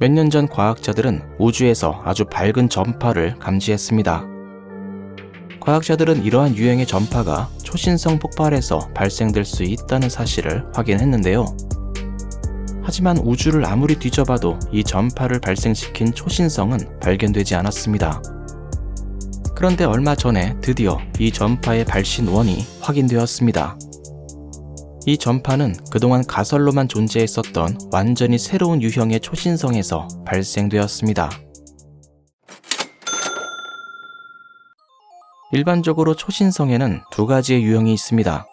몇 년 전 과학자들은 우주에서 아주 밝은 전파를 감지했습니다. 과학자들은 이러한 유형의 전파가 초신성 폭발에서 발생될 수 있다는 사실을 확인했는데요. 하지만 우주를 아무리 뒤져봐도 이 전파를 발생시킨 초신성은 발견되지 않았습니다. 그런데 얼마 전에 드디어 이 전파의 발신원이 확인되었습니다. 이 전파는 그동안 가설로만 존재했었던 완전히 새로운 유형의 초신성에서 발생되었습니다. 일반적으로 초신성에는 두 가지의 유형이 있습니다.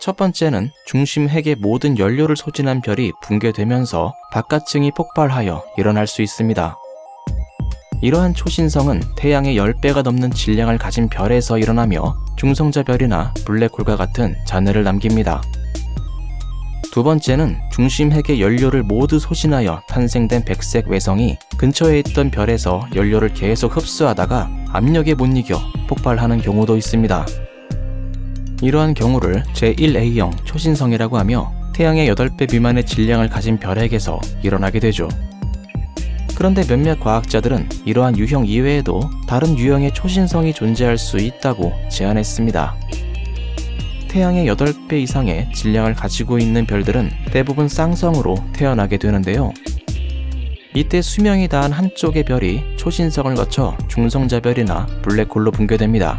첫 번째는 중심 핵의 모든 연료를 소진한 별이 붕괴되면서 바깥층이 폭발하여 일어날 수 있습니다. 이러한 초신성은 태양의 10배가 넘는 질량을 가진 별에서 일어나며 중성자 별이나 블랙홀과 같은 잔해를 남깁니다. 두 번째는 중심 핵의 연료를 모두 소진하여 탄생된 백색 외성이 근처에 있던 별에서 연료를 계속 흡수하다가 압력에 못 이겨 폭발하는 경우도 있습니다. 이러한 경우를 제1A형 초신성이라고 하며 태양의 8배 미만의 질량을 가진 별에게서 일어나게 되죠. 그런데 몇몇 과학자들은 이러한 유형 이외에도 다른 유형의 초신성이 존재할 수 있다고 제안했습니다. 태양의 8배 이상의 질량을 가지고 있는 별들은 대부분 쌍성으로 태어나게 되는데요. 이때 수명이 다한 한쪽의 별이 초신성을 거쳐 중성자별이나 블랙홀로 붕괴됩니다.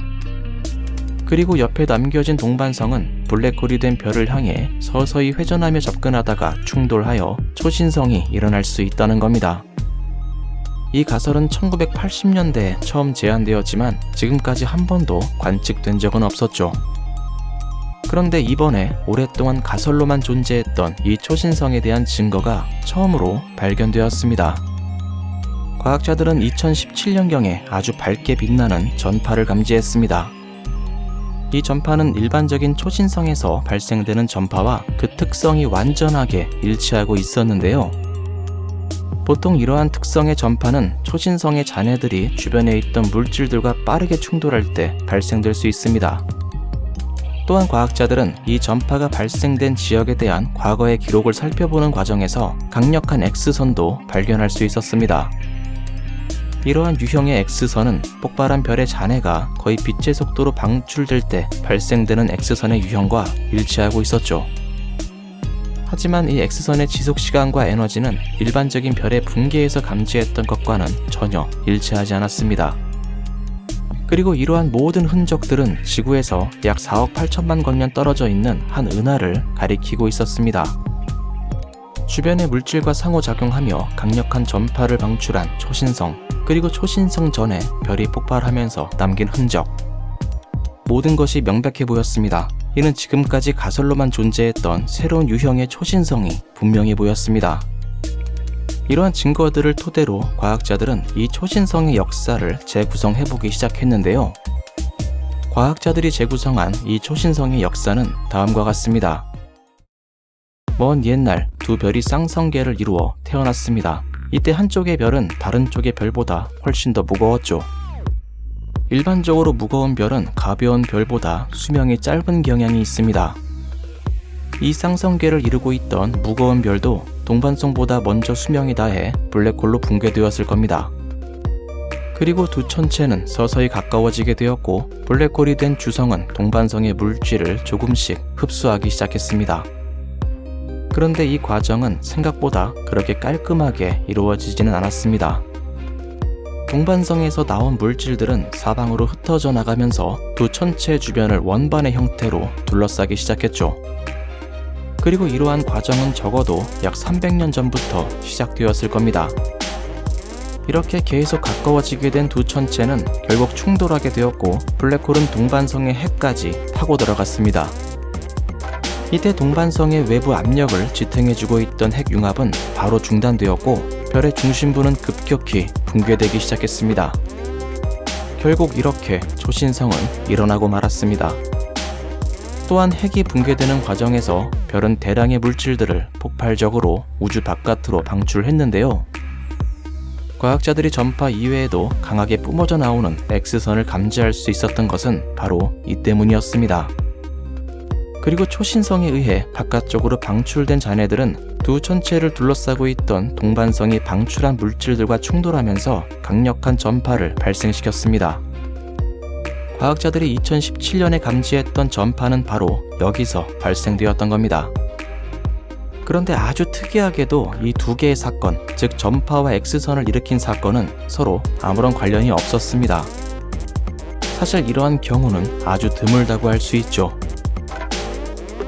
그리고 옆에 남겨진 동반성은 블랙홀이 된 별을 향해 서서히 회전하며 접근하다가 충돌하여 초신성이 일어날 수 있다는 겁니다. 이 가설은 1980년대에 처음 제안되었지만 지금까지 한 번도 관측된 적은 없었죠. 그런데 이번에 오랫동안 가설로만 존재했던 이 초신성에 대한 증거가 처음으로 발견되었습니다. 과학자들은 2017년경에 아주 밝게 빛나는 전파를 감지했습니다. 이 전파는 일반적인 초신성에서 발생되는 전파와 그 특성이 완전하게 일치하고 있었는데요. 보통 이러한 특성의 전파는 초신성의 잔해들이 주변에 있던 물질들과 빠르게 충돌할 때 발생될 수 있습니다. 또한 과학자들은 이 전파가 발생된 지역에 대한 과거의 기록을 살펴보는 과정에서 강력한 X선도 발견할 수 있었습니다. 이러한 유형의 X선은 폭발한 별의 잔해가 거의 빛의 속도로 방출될 때 발생되는 X선의 유형과 일치하고 있었죠. 하지만 이 X선의 지속 시간과 에너지는 일반적인 별의 붕괴에서 감지했던 것과는 전혀 일치하지 않았습니다. 그리고 이러한 모든 흔적들은 지구에서 약 4억 8천만 광년 떨어져 있는 한 은하를 가리키고 있었습니다. 주변의 물질과 상호작용하며 강력한 전파를 방출한 초신성, 그리고 초신성 전에 별이 폭발하면서 남긴 흔적. 모든 것이 명백해 보였습니다. 이는 지금까지 가설로만 존재했던 새로운 유형의 초신성이 분명해 보였습니다. 이러한 증거들을 토대로 과학자들은 이 초신성의 역사를 재구성해보기 시작했는데요. 과학자들이 재구성한 이 초신성의 역사는 다음과 같습니다. 먼 옛날 두 별이 쌍성계를 이루어 태어났습니다. 이때 한쪽의 별은 다른 쪽의 별보다 훨씬 더 무거웠죠. 일반적으로 무거운 별은 가벼운 별보다 수명이 짧은 경향이 있습니다. 이 쌍성계를 이루고 있던 무거운 별도 동반성보다 먼저 수명이 다해 블랙홀로 붕괴되었을 겁니다. 그리고 두 천체는 서서히 가까워지게 되었고 블랙홀이 된 주성은 동반성의 물질을 조금씩 흡수하기 시작했습니다. 그런데 이 과정은 생각보다 그렇게 깔끔하게 이루어지지는 않았습니다. 동반성에서 나온 물질들은 사방으로 흩어져 나가면서 두 천체 주변을 원반의 형태로 둘러싸기 시작했죠. 그리고 이러한 과정은 적어도 약 300년 전부터 시작되었을 겁니다. 이렇게 계속 가까워지게 된 두 천체는 결국 충돌하게 되었고 블랙홀은 동반성의 핵까지 파고 들어갔습니다. 이때 동반성의 외부 압력을 지탱해주고 있던 핵융합은 바로 중단되었고 별의 중심부는 급격히 붕괴되기 시작했습니다. 결국 이렇게 초신성은 일어나고 말았습니다. 또한 핵이 붕괴되는 과정에서 별은 대량의 물질들을 폭발적으로 우주 바깥으로 방출했는데요. 과학자들이 전파 이외에도 강하게 뿜어져 나오는 X선을 감지할 수 있었던 것은 바로 이 때문이었습니다. 그리고 초신성에 의해 바깥쪽으로 방출된 잔해들은 두 천체를 둘러싸고 있던 동반성이 방출한 물질들과 충돌하면서 강력한 전파를 발생시켰습니다. 과학자들이 2017년에 감지했던 전파는 바로 여기서 발생되었던 겁니다. 그런데 아주 특이하게도 이 두 개의 사건, 즉 전파와 X선을 일으킨 사건은 서로 아무런 관련이 없었습니다. 사실 이러한 경우는 아주 드물다고 할 수 있죠.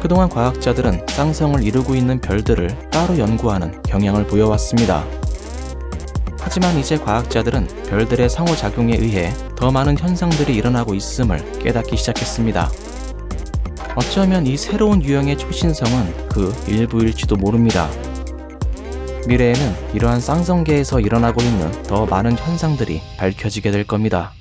그동안 과학자들은 쌍성을 이루고 있는 별들을 따로 연구하는 경향을 보여왔습니다. 하지만 이제 과학자들은 별들의 상호작용에 의해 더 많은 현상들이 일어나고 있음을 깨닫기 시작했습니다. 어쩌면 이 새로운 유형의 초신성은 그 일부일지도 모릅니다. 미래에는 이러한 쌍성계에서 일어나고 있는 더 많은 현상들이 밝혀지게 될 겁니다.